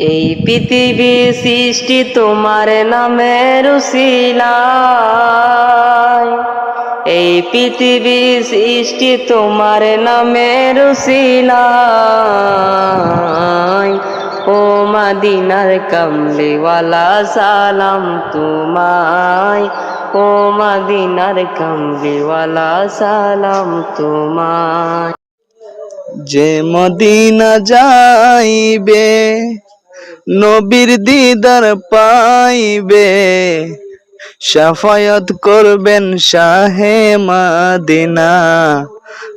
এই পৃথিবী সৃষ্টি তোমার নামের উসিলায়। এই পৃথিবী সৃষ্টি তোমার নামের উসিলায়। ও মাদিনার কামলিওয়ালা, সালাম তোমায়। ও মাদিনার কামলিওয়ালা, সালাম তোমায়। যে মদিনা যাইবে নবীর দিদার পাইবে, সাফায়াত করবেন শাহে মাদিনা।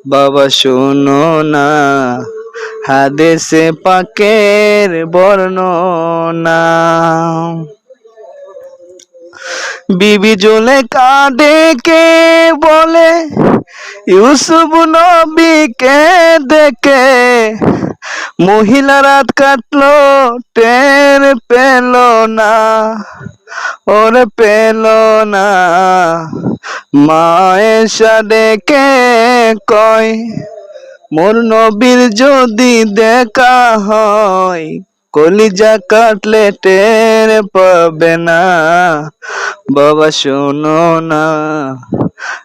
বাবা, শোনো না হাদেশে পাকের বর্ণনা। বিবি জলে কাঁদে, কে বলে? ইউসুফ নবীকে দেখে মহিলা রাত কাটলো, টের পেল না, ওরে পেল না। মায়েশা ডেকে কয়, মোর নবীর যদি দেখা হয়, কলিজা কাটলে টের পাবে না। বাবা, শোনো না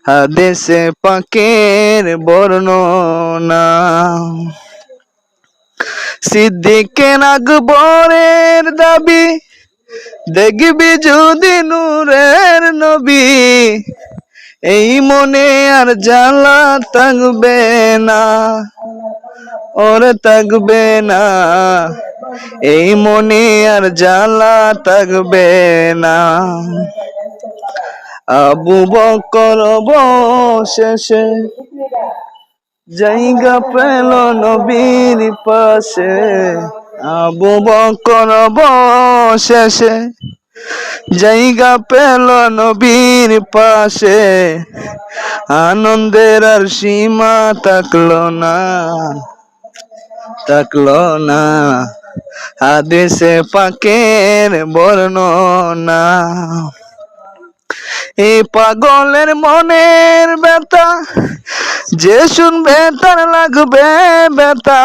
হাদেশে পাকের বর্ণনা। সিদ্দিকের আকবরের দাবি, দেখবি যদি নূরের নবী, এই মনে আর জ্বালা থাকবে না, ওরে থাকবে না, এই মনে আর জ্বালা থাকবে না। আবু বকর শেষে জায়গা পেল নবীর পাশে। আবু বকর শেষে জায়গা পেল নবীর পাশে। আনন্দের আর সীমা থাকল না থাকল না। হাদিসে পাকের বর্ণনা। এই পাগলের মনের ব্যথা, যে শুনবে তার লাগবে ব্যথা।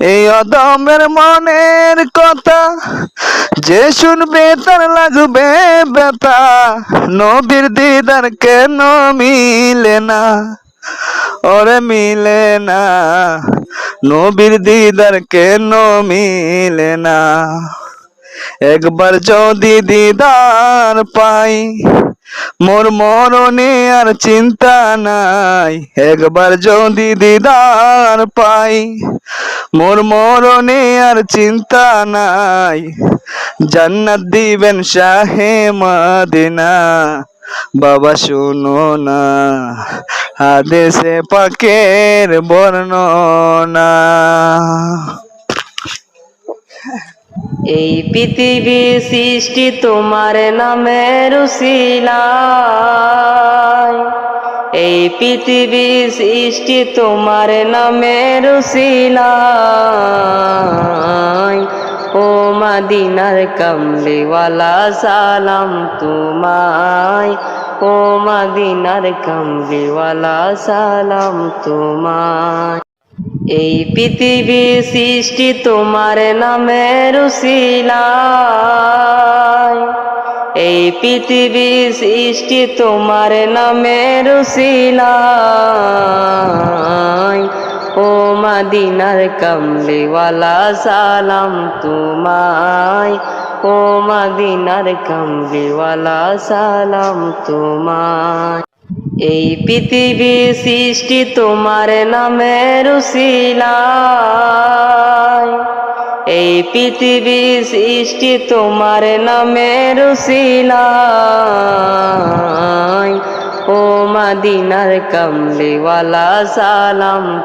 এই অদমের মনের কথা, যে শুনবে তার লাগবে ব্যথা। নবীর দিদার কেন মিলে না? ওরে মিলে না। নবীর দিদার কেন মিলে না? একবার যদি দিদার পাই, মোর মরণে আর চিন্তা নাই। একবার যদি দিদার পাই, মোর মরণে আর চিন্তা নাই। জান্নাত দিবেন শাহে মাদিনা। বাবা, শুনো না হাদেশে পাকের বর্ণনা। এই পৃথিবী সৃষ্টি তোমার নামের উসিলায় এই পৃথিবী সৃষ্টি তোমার নামের উসিলায় ও মাদিনার কামলিওয়ালা, সালাম তোমায়। ও মাদিনার কামলিওয়ালা, সালাম তোমায়। এই পৃথিবী সৃষ্টি তোমার নামের উসিলায়। এই পৃথিবী সৃষ্টি তোমার নামের উসিলায়। ও মাদিনার কামলিওয়ালা, সালাম তোমায়। ও মাদিনার কামলিওয়ালা, সালাম তোমায়। এই পৃথিবী সৃষ্টি তোমার নামের উসিলায়। এই পৃথিবী সৃষ্টি তোমার নামের উসিলায়। ও মাদিনার কামলিওয়ালা সালাম।